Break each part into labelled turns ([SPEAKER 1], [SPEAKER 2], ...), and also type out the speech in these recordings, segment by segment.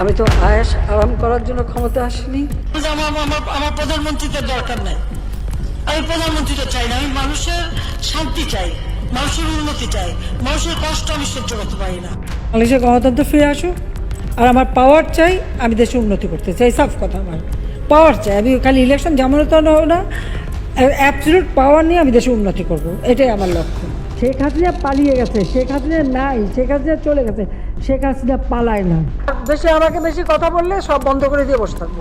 [SPEAKER 1] আমি তো আয়াস আরাম করার জন্য ক্ষমতা আসিনি।
[SPEAKER 2] আমার আমার আমার প্রধানমন্ত্রীদের দরকার নেই। আমি প্রধানমন্ত্রীটা চাই না আমি মানুষের শান্তি চাই মানুষের উন্নতি চাই মানুষের কষ্ট আমি সহ্য করতে পারি না।
[SPEAKER 1] বাংলাদেশের গণতন্ত্র ফিরে আসুক আর আমার পাওয়ার চাই আমি দেশে উন্নতি করতে চাই সাফ কথা আমার। পাওয়ার চাই আমি খালি ইলেকশন যেমন তো না অ্যাবসলিউট পাওয়ার নিয়ে আমি দেশে উন্নতি করব এটাই আমার লক্ষ্য। শেখ হাসিনা পালিয়ে গেছে শেখ হাসিনা নাই শেখ হাসিনা চলে গেছে শেখ হাসিনা পালায় না। বেশি আমাকে বেশি কথা বললে সব বন্ধ করে দিয়ে বসে থাকব।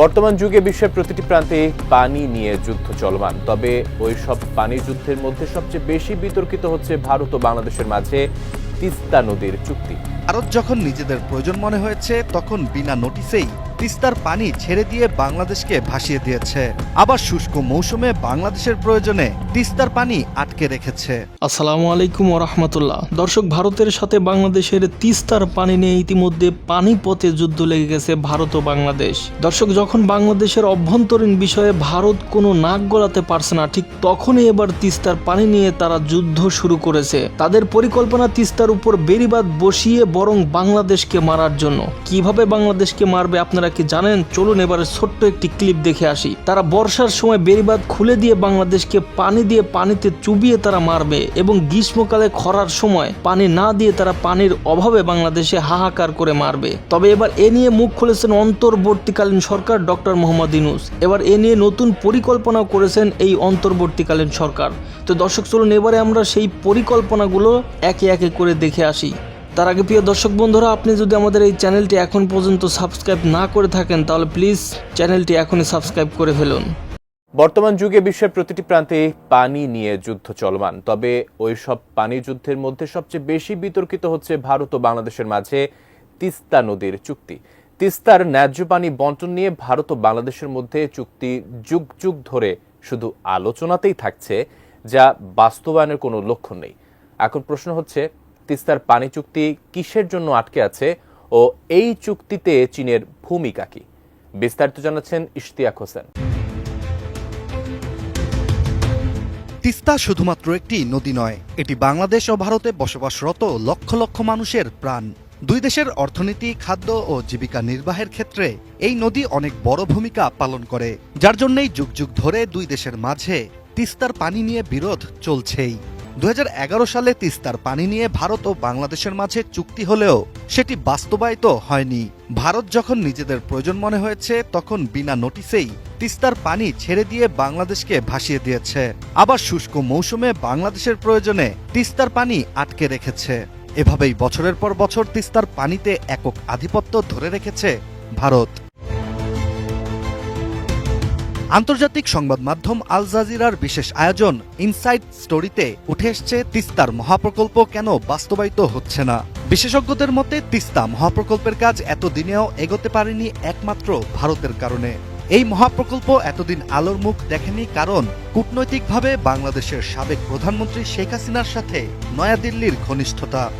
[SPEAKER 3] বর্তমান যুগে বিশ্বের প্রতিটি প্রান্তে পানি নিয়ে যুদ্ধ চলমান তবে ওই সব পানি যুদ্ধের মধ্যে সবচেয়ে বেশি বিতর্কিত হচ্ছে ভারত ও বাংলাদেশের মাঝে তিস্তা নদীর চুক্তি।
[SPEAKER 4] ভারত যখন নিজেদের প্রয়োজন মনে হয়েছে তখন বিনা নোটিসেই তিস্তার পানি ছেড়ে দিয়ে বাংলাদেশকে ভাসিয়ে দিয়েছে। আবার শুষ্ক মৌসুমে বাংলাদেশের প্রয়োজনে তিস্তার পানি আটকে রেখেছে।
[SPEAKER 5] আসসালামু আলাইকুম রহমতুল্লাহ। দর্শক, ভারতের সাথে বাংলাদেশের তিস্তার পানি নিয়ে ইতিমধ্যে পানিপথে যুদ্ধ লেগে গেছে ভারত ও বাংলাদেশ। দর্শক, যখন বাংলাদেশের অভ্যন্তরীণ বিষয়ে ভারত কোনো নাক গলাতে পারছে না, ঠিক তখনই এবার তিস্তার পানি নিয়ে তারা যুদ্ধ শুরু করেছে। তাদের পরিকল্পনা তিস্তার উপর বেরিবাদ বসিয়ে বরং বাংলাদেশকে মারার জন্য। কীভাবে বাংলাদেশকে মারবে আপনারা কি জানেন? চলুন এবারে ছোট্ট একটি ক্লিপ দেখে আসি। তারা বর্ষার সময় বেড়িবাদ খুলে দিয়ে বাংলাদেশকে পানি দিয়ে পানিতে চুবিয়ে তারা মারবে এবং গ্রীষ্মকালে খরার সময় পানি না দিয়ে তারা পানির অভাবে বাংলাদেশে হাহাকার করে মারবে। তবে এবার এ নিয়ে মুখ খুলেছেন অন্তর্বর্তীকালীন সরকার ডক্টর মোহাম্মদ ইনুস এবার এ নিয়ে নতুন পরিকল্পনা করেছেন এই অন্তর্বর্তীকালীন সরকার। তো দর্শক, চলুন এবারে আমরা সেই পরিকল্পনাগুলো একে একে করে দেখে আসি। তার আগে প্রিয় দর্শক বন্ধুরা, আপনি যদি আমাদের এই চ্যানেলটি এখন পর্যন্ত সাবস্ক্রাইব না করে থাকেন, তাহলে প্লিজ চ্যানেলটি এখনই সাবস্ক্রাইব করে ফেলুন।
[SPEAKER 3] বর্তমান যুগে বিশ্বের প্রতিটি প্রান্তে পানি নিয়ে যুদ্ধ চলমান, তবে ওই সব পানি যুদ্ধের মধ্যে সবচেয়ে বেশি বিতর্কিত হচ্ছে ভারত ও বাংলাদেশের মাঝে তিস্তা নদীর চুক্তি। তিস্তার ন্যায্য পানি বন্টন নিয়ে ভারত ও বাংলাদেশের মধ্যে চুক্তি যুগ যুগ ধরে শুধু আলোচনাতেই থাকছে, যা বাস্তবায়নের কোনো লক্ষ্য নেই। এখন প্রশ্ন হচ্ছে তিস্তার পানি চুক্তি কিসের জন্য আটকে আছে ও এই চুক্তিতে চীনের ভূমিকা কি? বিস্তারিত জানাচ্ছেন ইশতিয়াক হোসেন।
[SPEAKER 4] তিস্তা শুধুমাত্র একটি নদী নয়, এটি বাংলাদেশ ও ভারতে বসবাসরত লক্ষ লক্ষ মানুষের প্রাণ। দুই দেশের অর্থনীতি, খাদ্য ও জীবিকা নির্বাহের ক্ষেত্রে এই নদী অনেক বড় ভূমিকা পালন করে, যার জন্যই যুগ যুগ ধরে দুই দেশের মাঝে তিস্তার পানি নিয়ে বিরোধ চলছেই। দু হাজার এগারো সালে তিস্তার পানি নিয়ে ভারত ও বাংলাদেশের মাঝে চুক্তি হলেও সেটি বাস্তবায়িত হয়নি। ভারত যখন নিজেদের প্রয়োজন মনে হয়েছে, তখন বিনা নোটিসেই তিস্তার পানি ছেড়ে দিয়ে বাংলাদেশকে ভাসিয়ে দিয়েছে। আবার শুষ্ক মৌসুমে বাংলাদেশের প্রয়োজনে তিস্তার পানি আটকে রেখেছে। এভাবেই বছরের পর বছর তিস্তার পানিতে একক আধিপত্য ধরে রেখেছে ভারত। আন্তর্জাতিক সংবাদ মাধ্যম আল জাজিরার বিশেষ আয়োজন ইনসাইড স্টোরিতে উঠে এসছে তিস্তার মহাপ্রকল্প কেন বাস্তবায়িত হচ্ছে না? বিশেষজ্ঞদের মতে, তিস্তা মহাপ্রকল্পের কাজ এতদিনেও এগোতে পারেনি একমাত্র ভারতের কারণে। এই মহাপ্রকল্প এতদিন আলোর মুখ দেখেনি কারণ, কূটনৈতিকভাবে বাংলাদেশের সাবেক প্রধানমন্ত্রী শেখ হাসিনার সাথে নয়াদিল্লির ঘনিষ্ঠতা।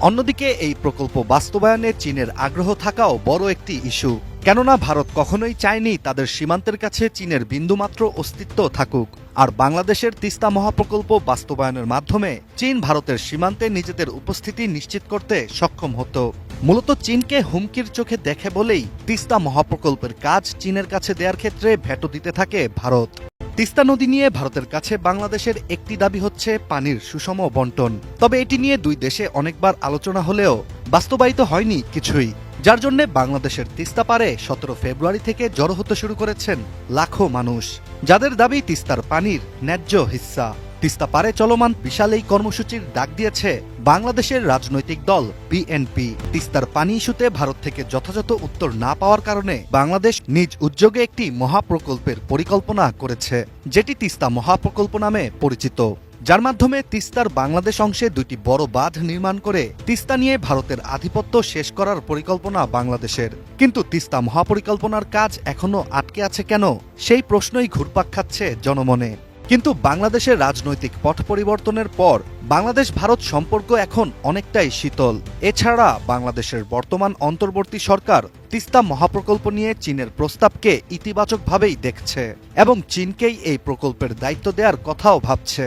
[SPEAKER 4] অন্যদিকে, এই প্রকল্প বাস্তবায়নে চীনের আগ্রহ থাকাও বড় একটি ইস্যু। কেননা ভারত কখনোই চায়নি তাদের সীমান্তের কাছে চীনের বিন্দুমাত্র অস্তিত্ব থাকুক। আর বাংলাদেশের তিস্তা মহাপ্রকল্প বাস্তবায়নের মাধ্যমে চীন ভারতের সীমান্তে নিজেদের উপস্থিতি নিশ্চিত করতে সক্ষম হতো। মূলত চীনকে হুমকির চোখে দেখে বলেই তিস্তা মহাপ্রকল্পের কাজ চীনের কাছে দেওয়ার ক্ষেত্রে ভেটো দিতে থাকে ভারত। তিস্তা নদী নিয়ে ভারতের কাছে বাংলাদেশের একটি দাবি হচ্ছে পানির সুষম বন্টন। তবে এটি নিয়ে দুই দেশে অনেকবার আলোচনা হলেও বাস্তবায়িত হয়নি কিছুই। যার জন্য বাংলাদেশের তিস্তা পারে সতেরো ফেব্রুয়ারি থেকে জড়ো হতে শুরু করেছেন লাখো মানুষ। যাদের দাবি তিস্তার পানির ন্যায্য হিস্সা। তিস্তা পারে চলমান বিশাল এই কর্মসূচির ডাক দিয়েছে বাংলাদেশের রাজনৈতিক দল বিএনপি। তিস্তার পানি ইস্যুতে ভারত থেকে যথাযথ উত্তর না পাওয়ার কারণে বাংলাদেশ নিজ উদ্যোগে একটি মহাপ্রকল্পের পরিকল্পনা করেছে, যেটি তিস্তা মহাপ্রকল্প নামে পরিচিত। যার মাধ্যমে তিস্তার বাংলাদেশ অংশে দুটি বড় বাঁধ নির্মাণ করে তিস্তা নিয়ে ভারতের আধিপত্য শেষ করার পরিকল্পনা বাংলাদেশের। কিন্তু তিস্তা মহাপরিকল্পনার কাজ এখনও আটকে আছে কেন? সেই প্রশ্নই ঘুরপাক খাচ্ছে জনমনে। কিন্তু বাংলাদেশের রাজনৈতিক পথ পরিবর্তনের পর বাংলাদেশ ভারত সম্পর্ক এখন অনেকটাই শীতল। এছাড়া বাংলাদেশের বর্তমান অন্তর্বর্তী সরকার তিস্তা মহাপ্রকল্প নিয়ে চীনের প্রস্তাবকে ইতিবাচকভাবেই দেখছে এবং চীনকেই এই প্রকল্পের দায়িত্ব দেওয়ার কথাও ভাবছে।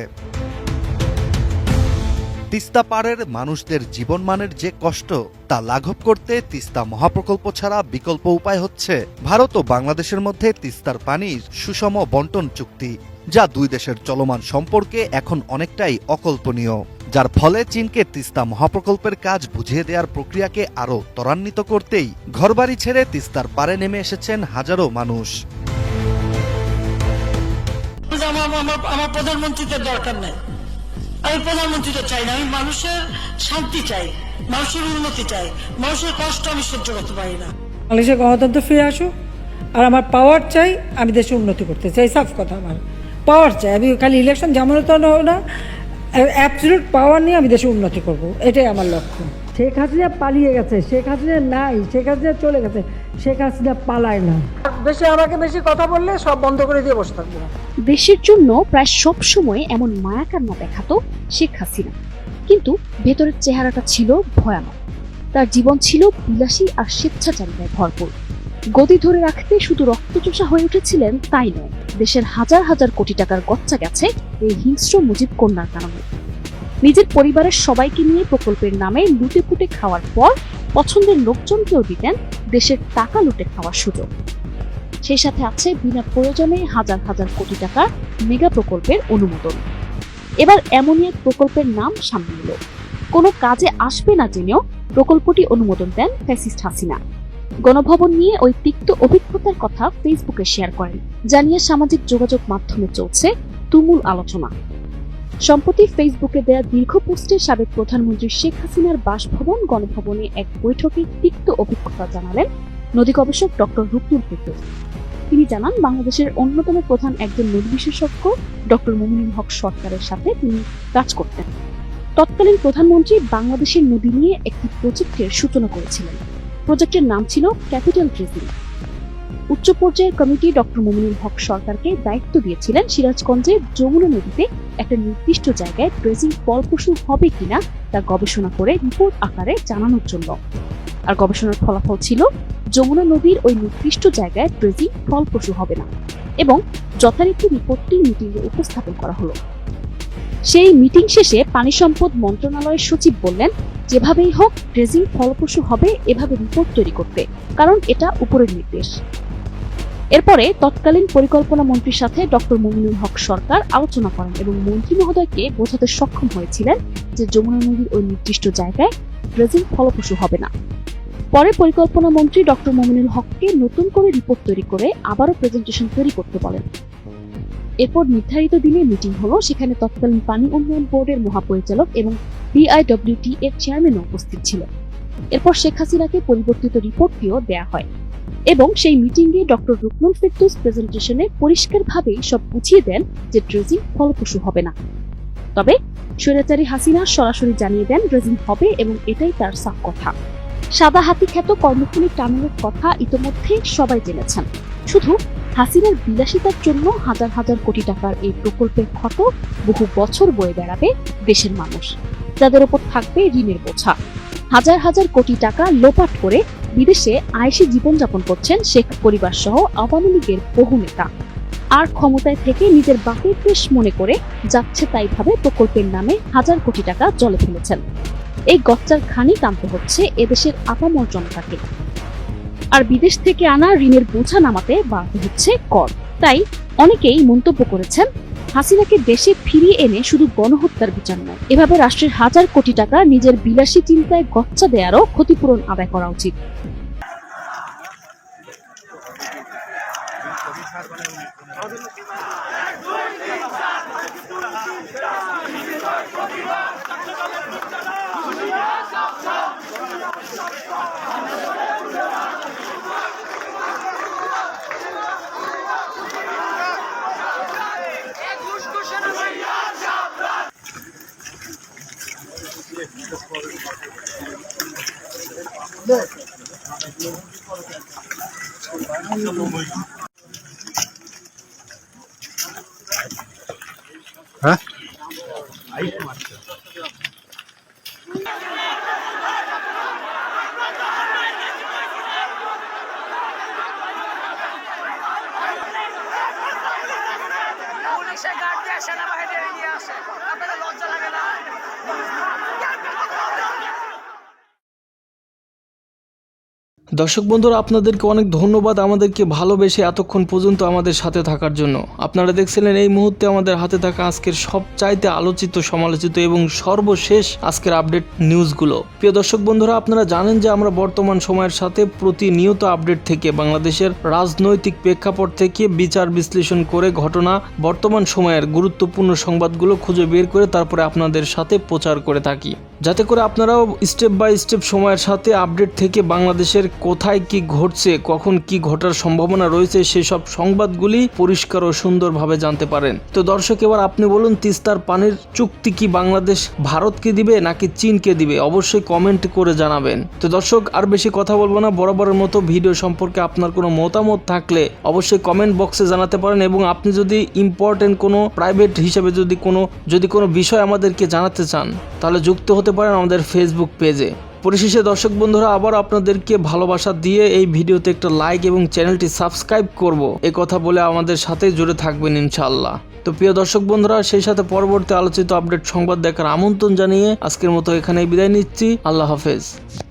[SPEAKER 4] তিস্তা পাড়ের মানুষদের জীবনমানের যে কষ্ট তা লাঘব করতে তিস্তা মহাপ্রকল্প ছাড়া বিকল্প উপায় হচ্ছে ভারত ও বাংলাদেশের মধ্যে তিস্তার পানির সুষম বন্টন চুক্তি, যা দুই দেশের চলমান সম্পর্কে এখন অনেকটাই অকল্পনীয়। যার ফলে চীনকে তিস্তা মহাপ্রকল্পের কাজ বুঝিয়ে দেওয়ার প্রক্রিয়াকে আরও ত্বরান্বিত করতেই ঘরবাড়ি ছেড়ে তিস্তার পারে নেমে এসেছেন হাজারো মানুষ।
[SPEAKER 2] আমার প্রধানমন্ত্রীদের দরকার নেই। আমি প্রধানমন্ত্রীতে চাই না আমি মানুষের শান্তি চাই মানুষের উন্নতি চাই মানুষের কষ্ট আমি সহ্য করতে পারি না।
[SPEAKER 1] বাংলাদেশে গণতন্ত্র ফিরে আসুক আর আমার পাওয়ার চাই আমি দেশে উন্নতি করতে চাই সাফ কথা আমার। পাওয়ার চাই আমি খালি ইলেকশন যেমন তো না অ্যাবসলিউট পাওয়ার নিয়ে আমি দেশে উন্নতি করব এটাই আমার লক্ষ্য। শেখ হাসিনা পালিয়ে গেছে শেখ হাসিনা নাই শেখ হাসিনা চলে গেছে শেখ হাসিনা পালায় না। বেশি আমাকে বেশি কথা বললে সব বন্ধ করে দিয়ে বসে থাকব।
[SPEAKER 6] দেশের জন্য প্রায় সব সময় এমন মায়াকান্না দেখাতো শেখ হাসিনা। কিন্তু ভেতরের চেহারাটা ছিল ভয়ানক। তার জীবন ছিল বিলাসী আর স্বেচ্ছাচারিতায় ভরপুর। গদি ধরে রাখতে শুধু রক্তচোষা হয়ে উঠেছিলেন তাই নয়, দেশের হাজার হাজার কোটি টাকার গচ্চা গেছে এই হিংস্র মুজিব কন্যার কারণে। নিজের পরিবারের সবাইকে নিয়ে প্রকল্পের নামে লুটে পুটে খাওয়ার পর পছন্দের লোকজনকেও দিতেন দেশের টাকা লুটে খাওয়ার সুযোগ। সেই সাথে আছে বিনা প্রয়োজনে হাজার হাজার কোটি টাকার মেগা প্রকল্পের অনুমোদন। এবার এমনই এক প্রকল্পের নাম সামনে এলো। কোনো কাজে আসবে না জেনেও প্রকল্পটি অনুমোদন দেন ফ্যাসিস্ট হাসিনা। গণভবন নিয়ে ওই তিক্ত অভিজ্ঞতার কথা ফেসবুকে শেয়ার করেন, জানিয়ে সামাজিক যোগাযোগ মাধ্যমে চলছে তুমুল আলোচনা। সম্প্রতি ফেসবুকে দেয়া দীর্ঘ পোস্টে সাবেক প্রধানমন্ত্রী শেখ হাসিনার বাসভবন গণভবনে এক বৈঠকে তিক্ত অভিজ্ঞতা জানালেন নদী গবেষক ডক্টর রুকনুল ফিরদৌস তিনি জানান, বাংলাদেশের অন্যতম প্রধান একজন নদী বিশেষজ্ঞ, ডক্টর মুমিনুল হক সরকারের সাথে তিনি কাজ করতেন। তৎকালীন প্রধানমন্ত্রী বাংলাদেশের নদী নিয়ে একটি প্রজেক্টের সূচনা করেছিলেন। প্রজেক্টের নাম ছিল ক্যাপিটাল ড্রেজিং উচ্চ পর্যায়ের কমিটি ডক্টর মুমিনুল হক সরকারকে দায়িত্ব দিয়েছিলেন সিরাজগঞ্জের যমুনা নদীতে একটা নির্দিষ্ট জায়গায় ড্রেজিং ফলপ্রসূ হবে কিনা তা গবেষণা করে রিপোর্ট আকারে জানানোর জন্য। আর গবেষণার ফলাফল ছিল, যমুনা নদীর ওই নির্দিষ্ট জায়গায় ড্রেজিং ফলপ্রসূ হবে না এবং যথারীতি রিপোর্টটি মিটিংয়ে উপস্থাপন করা হলো। সেই মিটিং শেষে পানি সম্পদ মন্ত্রণালয়ের সচিব বললেন, যেভাবেই হোক, ড্রেজিং ফলপ্রসূ হবে, এভাবে রিপোর্ট তৈরি করতে, কারণ এটা উপরের নির্দেশ। এরপরে তৎকালীন পরিকল্পনা মন্ত্রীর সাথে ডক্টর মুমিনুল হক সরকার আলোচনা করেন এবং মন্ত্রী মহোদয়কে বোঝাতে সক্ষম হয়েছিলেন যে যমুনা নদীর ওই নির্দিষ্ট জায়গায় ড্রেজিং ফলপ্রসূ হবে না। পরে পরিকল্পনা মন্ত্রী ডক্টর মোমিনুল হককে নতুন করে রিপোর্ট তৈরি করে আবারও প্রেজেন্টেশন তৈরি করতে বলেন। এরপর নির্ধারিত দিনে মিটিং হলো, সেখানে তৎকালীন পানি উন্নয়ন বোর্ডের মহাপরিচালক এবং বিআইডব্লিউটি এর চেয়ারম্যানও উপস্থিত ছিল এরপর শেখ হাসিনাকে পরিবর্তিত রিপোর্টটিও দেয়া হয়। এবং সেই মিটিংয়ে ডক্টর রুকনুল ফিরদৌস প্রেজেন্টেশনে পরিষ্কারভাবেই সব বুঝিয়ে দেন যে ড্রেজিং ফলপ্রসূ হবে না। তবে স্বৈরাচারী হাসিনা সরাসরি জানিয়ে দেন ড্রেজিং হবে এবং এটাই তার সাফ কথা। সাদা হাতি খ্যাত কর্মফুলি টানেলের কথা ইতোমধ্যে সবাই জেনেছেন। শুধু হাসিনার বিলাসিতার জন্য হাজার হাজার কোটি টাকার এই প্রকল্পের ক্ষত বহু বছর বয়ে বেড়াবে দেশের মানুষ। যাদের ওপর থাকবে ঋণের বোঝা। হাজার হাজার কোটি টাকা লোপাট করে বিদেশে আয়েসি জীবনযাপন করছেন শেখ পরিবার সহ আওয়ামী লীগের বহু নেতা। আর ক্ষমতায় থেকে নিজের বাপের দেশ মনে করে যাচ্ছে তাই ভাবে প্রকল্পের নামে হাজার কোটি টাকা জলে ফেলেছেন। এই গচ্চার খানি টানতে হচ্ছে এদেশের আপামর জনতাকে। আর বিদেশ থেকে আনা ঋণের বোঝা নামাতে বাড়তে হচ্ছে কর। তাই অনেকেই মন্তব্য করেছেন হাসিনাকে দেশে ফিরিয়ে এনে শুধু গণহত্যার বিচার নয়, এভাবে রাষ্ট্রের হাজার কোটি টাকা নিজের বিলাসী চিন্তায় গচ্চা দেয়ারও ক্ষতিপূরণ আদায় করা উচিত।
[SPEAKER 7] হ্যাঁ?
[SPEAKER 8] সেনাবাহিনী এগিয়ে আসে। আপনারা
[SPEAKER 5] দর্শক বন্ধুরা, আপনাদেরকে অনেক ধন্যবাদ আমাদেরকে ভালোবেসে এতক্ষণ পর্যন্ত আমাদের সাথে থাকার জন্য। আপনারা দেখছিলেন এই মুহূর্তে আমাদের হাতে থাকা আজকের সবচাইতে আলোচিত, সমালোচিত এবং সর্বশেষ আজকের আপডেট নিউজগুলো। প্রিয় দর্শক বন্ধুরা, আপনারা জানেন যে আমরা বর্তমান সময়ের সাথে প্রতিনিয়ত আপডেট থেকে, বাংলাদেশের রাজনৈতিক প্রেক্ষাপট থেকে বিচার বিশ্লেষণ করে ঘটনা, বর্তমান সময়ের গুরুত্বপূর্ণ সংবাদগুলো খুঁজে বের করে তারপরে আপনাদের সাথে প্রচার করে থাকি। যাতে করে আপনারাও স্টেপ বাই স্টেপ সময়ের সাথে আপডেট থেকে বাংলাদেশের কোথায় কি ঘটছে, কখন কি ঘটার সম্ভাবনা রয়েছে, সেসব সংবাদগুলি পরিষ্কার ও সুন্দরভাবে জানতে পারেন। তো দর্শক, এবার আপনি বলুন, তিস্তার পানির চুক্তি কি বাংলাদেশ ভারতকে দিবে নাকি চীনকে দিবে? অবশ্যই কমেন্ট করে জানাবেন। তো দর্শক, আর বেশি কথা বলব না, বরাবরের মতো ভিডিও সম্পর্কে আপনার কোনো মতামত থাকলে অবশ্যই কমেন্ট বক্সে জানাতে পারেন এবং আপনি যদি ইম্পর্টেন্ট কোনো প্রাইভেট হিসেবে যদি কোনো যদি কোনো বিষয় আমাদেরকে জানাতে চান, তাহলে যুক্ত হতে পারেন আমাদের ফেসবুক পেজে পরিশেষে দর্শক বন্ধুরা, আবার আপনাদেরকে ভালোবাসা দিয়ে এই ভিডিওতে একটা লাইক এবং চ্যানেলটি সাবস্ক্রাইব করব। এই কথা বলে আমাদের সাথে জুড়ে থাকবেন ইনশাআল্লাহ। তো প্রিয় দর্শক বন্ধুরা, সেই সাথে পরবর্তী আলোচিত আপডেট সংবাদ দেখার আমন্ত্রণ জানিয়ে আজকের মতো এখানেই বিদায় নিচ্ছি। আল্লাহ হাফেজ।